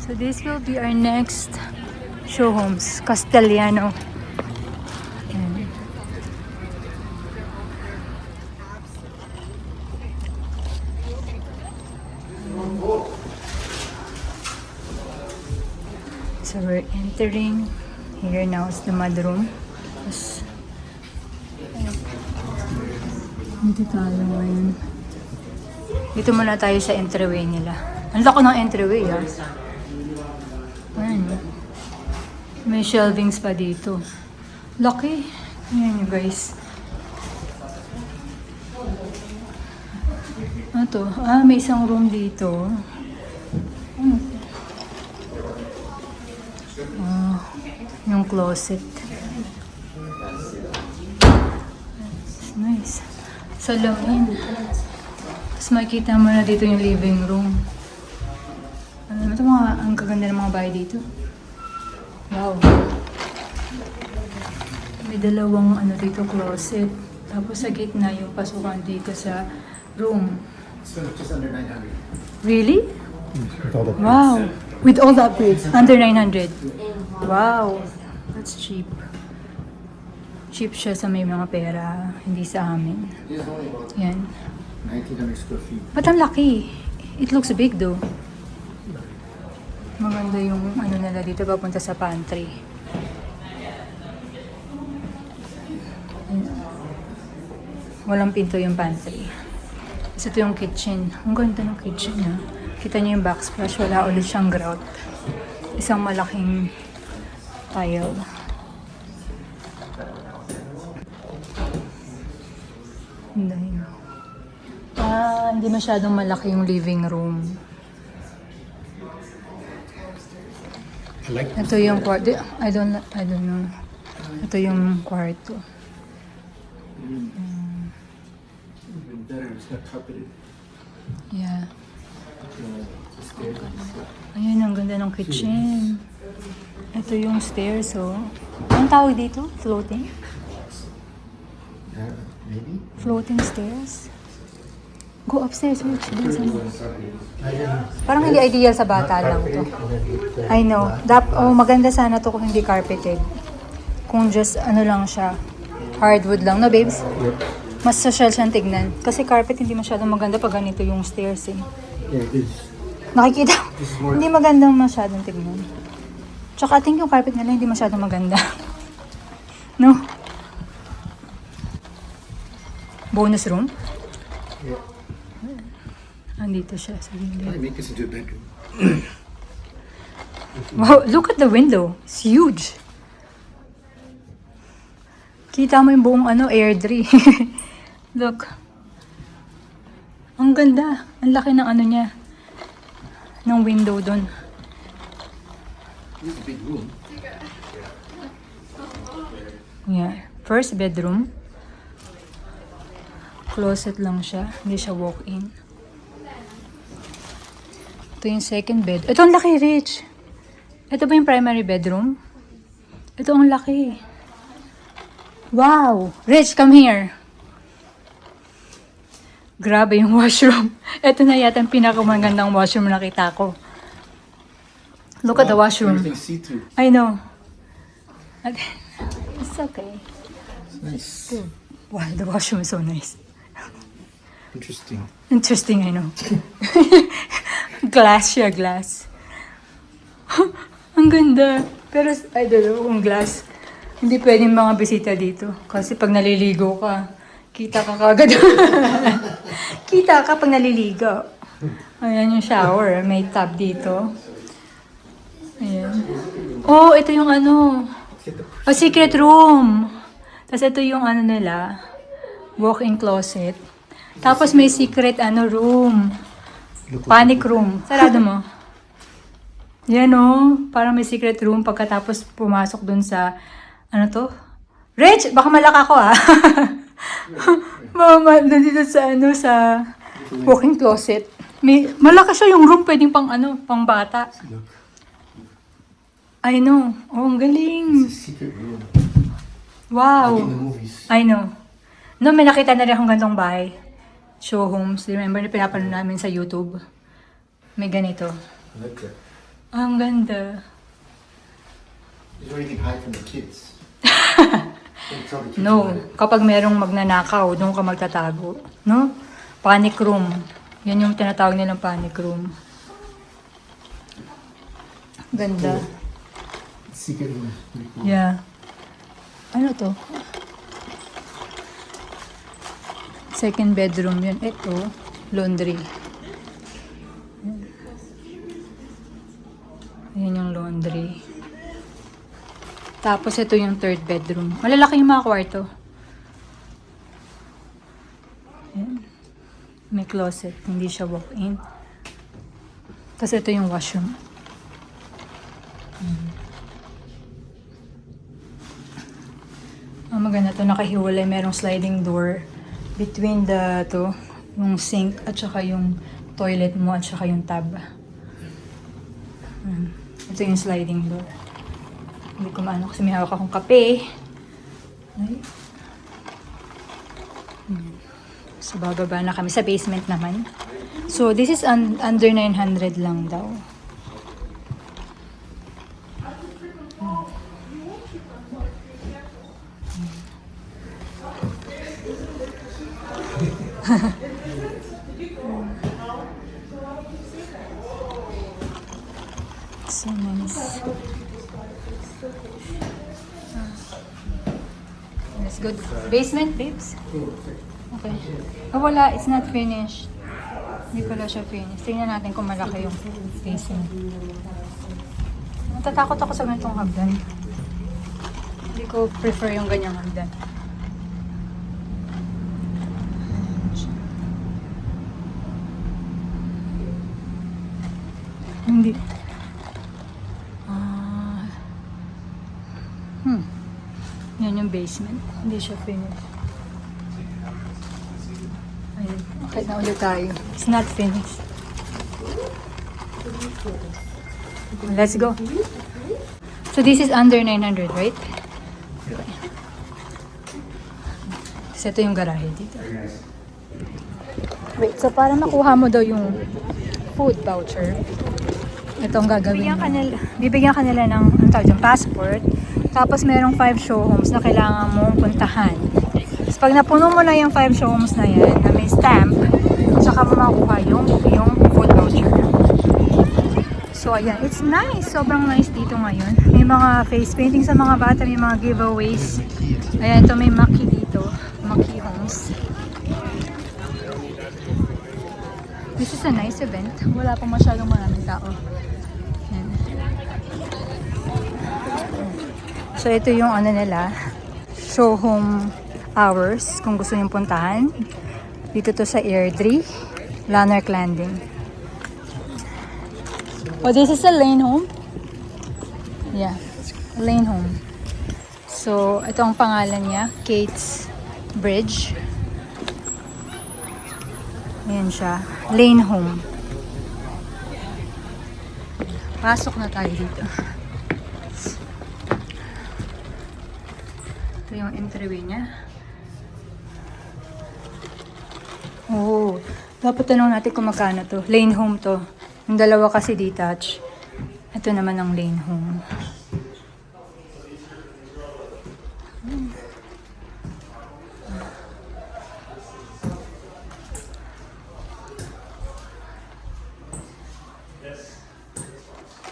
So this will be our next show homes, Castellano. Ayan. So we're entering. Here now is the mudroom. Tapos. Dito tayo ngayon. Muna tayo sa entryway nila. Ang laki ng entryway ah. Ayan. oh. May shelvings pa dito. Laki. Ayan you guys. Ano to? Ah, may isang room dito. To? Ah, yung closet. Nice. Salamin. Tapos makikita mo na dito yung living room. Ano naman ito mga, ang kaganda ng mga bahay dito. Wow. May dalawang ano dito closet. Tapos sa gitna yung pasukan dito sa room. So just under 900. Really? With all the Wow. With all the upgrades, under 900. Wow. That's cheap. Cheap siya sa may mga pera, hindi sa amin. Yan. 1900 square feet. Ba't ang laki? It looks big though. Maganda yung ano nila dito papunta sa pantry. Walang pinto yung pantry. Ito yung kitchen. Ang ganda ng kitchen ha. Kita niyo yung backsplash. Wala ulit siyang grout. Isang malaking tile. Ganda yun. Ah, hindi masyadong malaki yung living room. I like Ito yung kwarto. I don't, I don't know. Ito yung kwarto. even better. It's not carpeted. Yeah. Ayun, ang ganda ng kitchen. Ito yung stairs, oh. Anong tawag dito? Floating? Yeah, maybe. Floating stairs? Go upstairs, Rich. Dun sa-. Parang hindi ideal sa bata lang to. I know. Dap oh, maganda sana to kung hindi carpeted. Kung just ano lang siya, hardwood lang, no babes? Mas social siyang tignan. Kasi carpet hindi masyadong maganda pag ganito yung stairs eh. Yeah, this. Nakikita, hindi magandang masyadong tignan. Tsaka I think yung carpet nila hindi masyadong maganda. no? Bonus room? Yeah. Andito siya sa window. Probably make this into a bedroom. Wow, look at the window. It's huge. Kita mo yung buong ano, airdrie. look. Ang ganda. Ang laki ng ano niya. Ng window doon. This is a big room. Yeah. First bedroom. Closet lang siya. Hindi siya walk-in. Ito yung second bed. Ito ang laki, Rich. Ito ba yung primary bedroom? Ito ang laki. Wow! Rich, come here. Grabe yung washroom. Ito na yata ang pinakamagandang washroom na nakita ko. Look at the washroom. I know. It's okay. It's nice. Wow, the washroom is so nice. Interesting. Interesting, I know. glass siya, glass. Ang ganda. Pero, I don't know kung glass. Hindi pwedeng mga bisita dito. Kasi pag naliligo ka, kita ka kagad. kita ka pag naliligo. Ayan yung shower. May tub dito. Ayan. Oh, ito yung ano. A secret room. Tapos ito yung ano nila, walk-in closet. Tapos may secret ano room. Panic room. Sarado mo. Yan o. Parang may secret room pagkatapos pumasok dun sa, ano to? Rich! Baka malak ako ah. Mama, nandito sa ano, sa walk-in closet. May, malaki siya yung room, pwedeng pang ano, pang bata. I know. Oh, ang galing. Wow. I know. No, may nakita na rin akong gantong bahay. Show homes. Remember na pinapanood namin sa YouTube? May ganito. Like that. Ang ganda. Is there anything hide from the kids? The kids No, kapag merong magnanakaw, doon ka magtatago. No? Panic room. Yan yung tinatawag nilang panic room. Ganda. Secret room. Yeah. Ano to? Second bedroom yun. Ito, laundry. Ayan. Ayan yung laundry. Tapos ito yung third bedroom. Malalaki yung mga kwarto. Ayan. May closet. Hindi siya walk-in. Tapos ito yung washroom. Ang maganda to, nakahiwalay, merong sliding door between the to, yung sink at saka yung toilet mo at saka yung tab. Hmm. Ito yung sliding door. Hindi ko maano kasi may hawak akong kape. Ay. Hmm. So, bababa na kami sa basement naman. So, this is un- under 900 lang daw. So nice. Ah. Let's go. Basement, babes? Okay. Oh, wala. It's not finished. Hindi pala siya finished. Tingnan natin kung malaki yung basement. Natatakot ako sa ganitong hagdan. Hindi ko prefer yung ganyang hagdan. Hindi. Ah. Hmm. Yan yung basement. Hindi siya finished. Ayun. Okay na ulit tayo. It's not finished. Let's go. So this is under 900, right? Yeah. Kasi ito yung garahe dito. Wait, so para makuha mo daw yung food voucher, ito ang gagawin bibigyan ka nila, bibigyan ka nila ng ang tawag dyan, passport. Tapos merong five showhomes na kailangan mong puntahan. Tapos pag napuno mo na yung five showhomes na yan, na may stamp, saka mo makuha yung, yung food voucher. So, ayan. It's nice. Sobrang nice dito ngayon. May mga face painting sa mga bata. May mga giveaways. Ayan, ito may. Maki Homes. This is a nice event. Wala pa masyadong maraming tao. So, ito yung ano nila. Show home hours. Kung gusto niyong puntahan. Dito to sa Airdrie. Lanark Landing. Oh, this is a lane home? Yeah, lane home. So, ito ang pangalan niya, Kate's Bridge. Ayan siya, lane home. Pasok na tayo dito. Ito yung entryway niya. Oh, dapat tanong natin kung magkano to. Lane home to. Yung dalawa kasi detached. Ito naman ang lane home.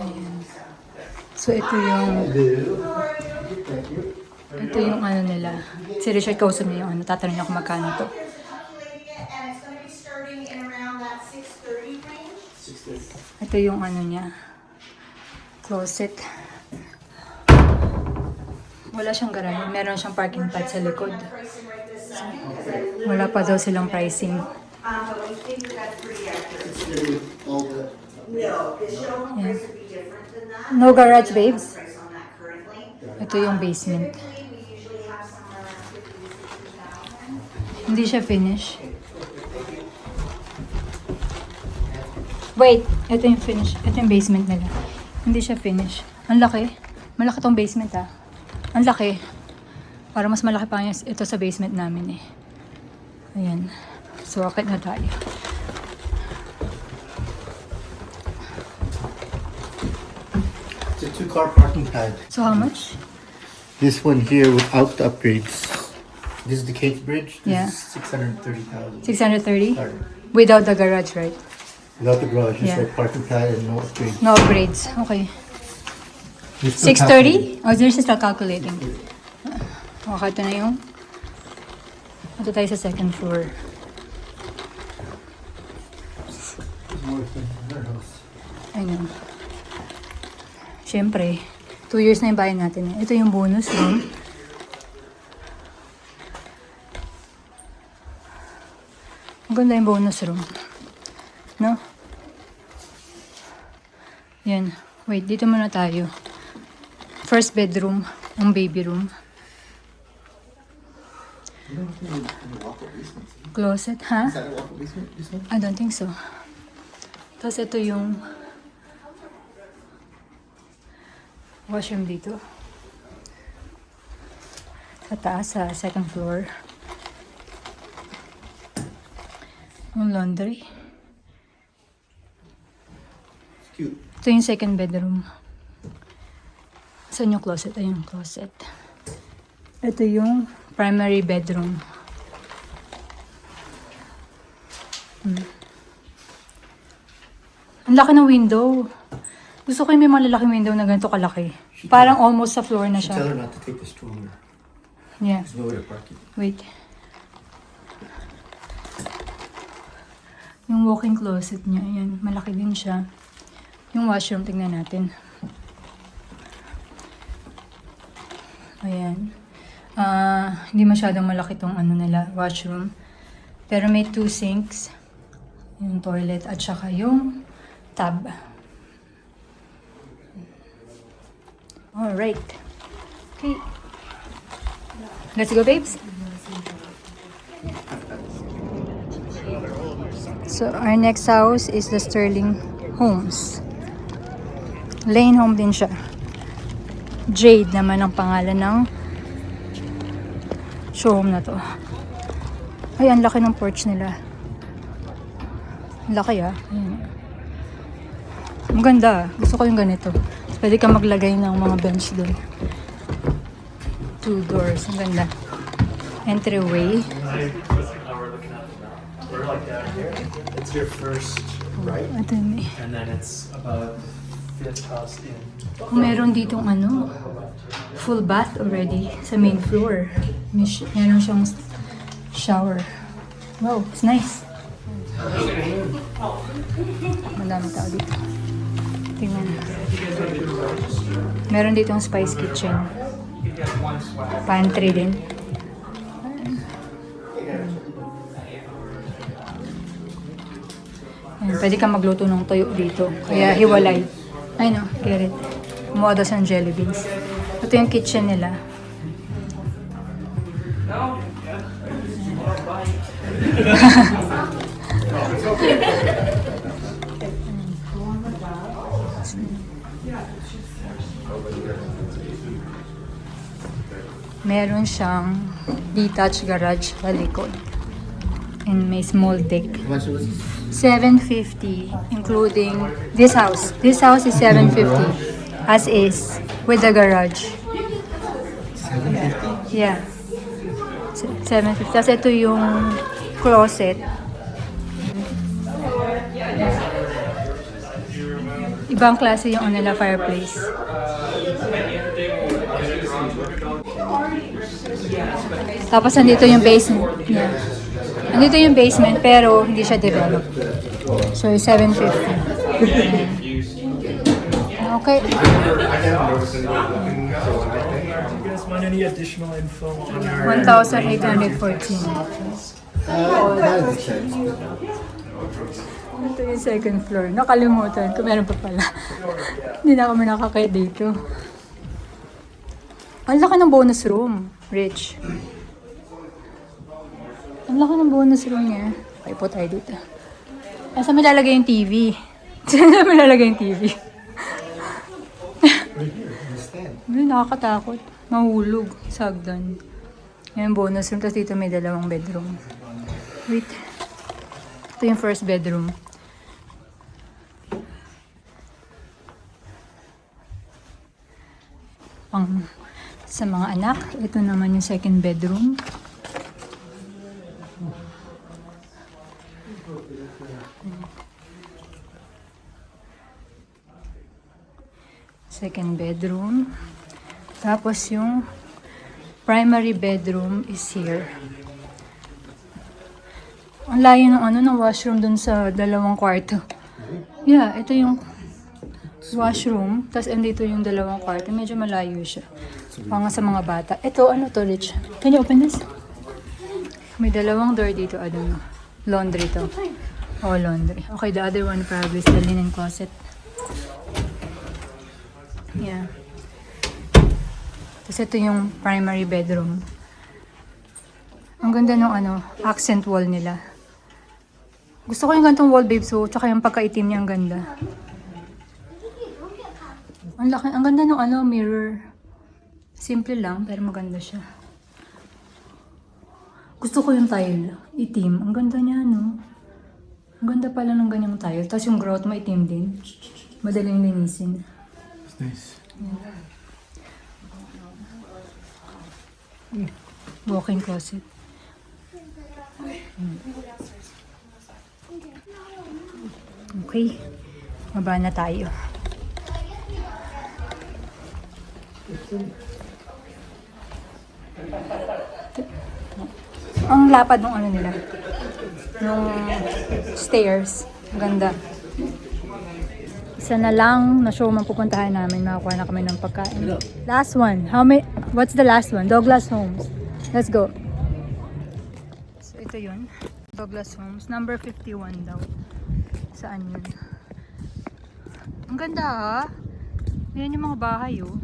Ayan. So ito yung ito yung ano nila. Si Richard kausap niya yung ano. Tatanong niya kung magkano to. Ito yung ano niya. Closet. Wala siyang garahe. Meron siyang parking pad sa likod. Literally, Wala pa daw silang pricing. um, No, garage, babes? Ito yung basement. Hindi siya finish. Wait, ito yung finish. Ito yung basement nila. Hindi siya finish. Ang laki. Malaki tong basement ah. Ang laki. Para mas malaki pa yung ito sa basement namin eh. Ayan. So, akit na tayo. Car parking pad. So how much? This one here without the upgrades. This is the Cage Bridge. This Yeah. is six hundred thirty thousand. 630? Without the garage, right? Without the garage, just Yeah. like parking pad and no upgrades. No upgrades. Okay. We're still 630? Oh, there's still calculating. Oh, okay, ito na yung... Ito tayo sa second floor. calculating. More Siyempre, two years na yung bahay natin. Ito yung bonus room. Ang ganda yung bonus room. No? Yan. Wait, dito muna tayo. First bedroom, ang baby room. Closet, ha? One? I don't think so. Tapos ito yung washroom dito. Sa taas, sa second floor. Yung laundry. Cute. Ito yung second bedroom. Saan yung closet? Ayun yung closet. Ito yung primary bedroom. Hmm. Ang laki ng window. Gusto ko yung may malalaking window na ganito kalaki. Parang almost sa floor na Should tell siya. her not to take the stroller. Yeah. There's nowhere to park it. Wait. Yung walk-in closet niya, ayan, malaki din siya. Yung washroom, tingnan natin. Ayan. Ah, hindi masyadong malaki tong ano nila, washroom. Pero may two sinks. Yung toilet at saka yung tub. Alright. Okay. Let's go, babes. So, our next house is the Sterling Homes. Lane home din siya. Jade naman ang pangalan ng showroom na to. Ay, ang laki ng porch nila. Laki ah. Ayan. Ang ganda. Gusto ko yung ganito. Pwede ka maglagay ng mga bench doon. Two doors. Ang ganda. Entryway. It's your first right, Ito yun eh. and then it's about fifth house in. Meron ditong ano, full bath already sa main floor. Meron siyang shower. Wow, it's nice. Madami tao dito. Tingnan. Meron ditong spice kitchen. Pantry din. Ayan, pwede ka magluto ng tuyo dito. Kaya hiwalay. Ay no, get it. Kumuha daw siyang jelly beans. Ito yung kitchen nila. Meron siyang detached garage sa likod. And may small deck. How much was this? 750 including this house. This house is 750 as is with the garage. 750? Yeah. Se- 750. Tapos ito yung closet. Ibang klase yung ano nila fireplace. Tapos nandito yung basement. Yeah. Nandito yung basement pero hindi siya developed. So 750. Ayan. Okay. Want any additional info on our? 1,814. Uh, that is sense. Ito yung second floor. Nakalimutan ko. Meron pa pala. Hindi na kami nakakaya dito. Ang laki ng bonus room, Rich. Ang laki ng bonus room niya. Okay po tayo dito. Ah, saan may lalagay yung TV? Saan may lalagay yung TV? Ay, nakakatakot. Mahulog. Sagdan. Yan bonus room. Tapos dito may dalawang bedroom. Wait. Ito yung first bedroom. pang sa mga anak. Ito naman yung second bedroom. Second bedroom. Tapos yung primary bedroom is here. Ang layo ng ano ng washroom dun sa dalawang kwarto. Yeah, ito yung washroom. Tapos andito yung dalawang kwarto. Medyo malayo siya. Pang sa mga bata. Ito, ano to, Rich? Can you open this? May dalawang door dito. Know. Laundry to. Oh, laundry. Okay, the other one probably is the linen closet. Yeah. Tapos ito yung primary bedroom. Ang ganda ng ano, accent wall nila. Gusto ko yung gantong wall, babe. So, tsaka yung pagkaitim niya, ang ganda. Ang laki, ang ganda ng ano, mirror. Simple lang, pero maganda siya. Gusto ko yung tile. Itim. Ang ganda niya, no? Ang ganda pala ng ganyang tile. Tapos yung grout mo itim din. Madaling linisin. It's nice. Walk-in closet. Okay. Baba na tayo. Ang lapad ng ano nila. Yung stairs. Ganda. Isa na lang na show man pupuntahan namin. Makakuha na kami ng pagkain. Last one. How many? What's the last one? Douglas Homes. Let's go. So ito yun. Douglas Homes. Number 51 daw. Saan yun? Ang ganda ha. Ayan yung mga bahay oh.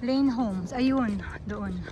Lane Homes. Ayun. Doon.